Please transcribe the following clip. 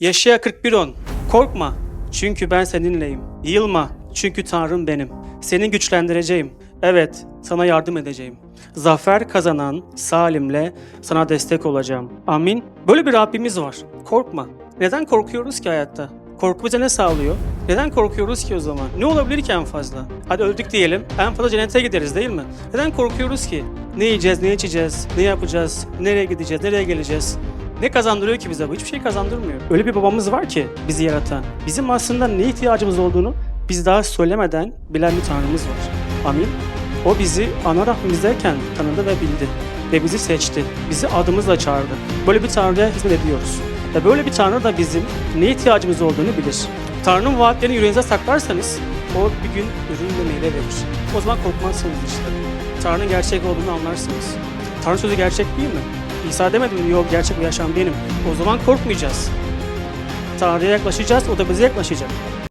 Yaşaya 41.10 Korkma çünkü ben seninleyim. Yılma çünkü Tanrım benim. Seni güçlendireceğim. Evet, sana yardım edeceğim. Zafer kazanan Salim'le sana destek olacağım. Amin. Böyle bir Rabbimiz var. Korkma. Neden korkuyoruz ki hayatta? Korku bize ne sağlıyor? Neden korkuyoruz ki o zaman? Ne olabilir ki en fazla? Hadi öldük diyelim. En fazla cennete gideriz değil mi? Neden korkuyoruz ki? Ne yiyeceğiz, ne içeceğiz, ne yapacağız, nereye gideceğiz, nereye geleceğiz? Ne kazandırıyor ki bize bu? Hiçbir şey kazandırmıyor. Öyle bir babamız var ki bizi yaratan. Bizim aslında ne ihtiyacımız olduğunu biz daha söylemeden bilen bir Tanrımız var. Amin. O bizi ana rahmimizdeyken tanıdı ve bildi. Ve bizi seçti. Bizi adımızla çağırdı. Böyle bir Tanrı'ya hizmet ediyoruz. Ve böyle bir Tanrı da bizim ne ihtiyacımız olduğunu bilir. Tanrı'nın vaatlerini yüreğinize saklarsanız o bir gün ürün ve meyve verir. O zaman korkmazsınız işte. Tanrı'nın gerçek olduğunu anlarsınız. Tanrı sözü gerçek değil mi? İsa demedi mi? Yok gerçek bir yaşam benim. O zaman korkmayacağız. Tanrı'ya yaklaşacağız, o da bize yaklaşacak.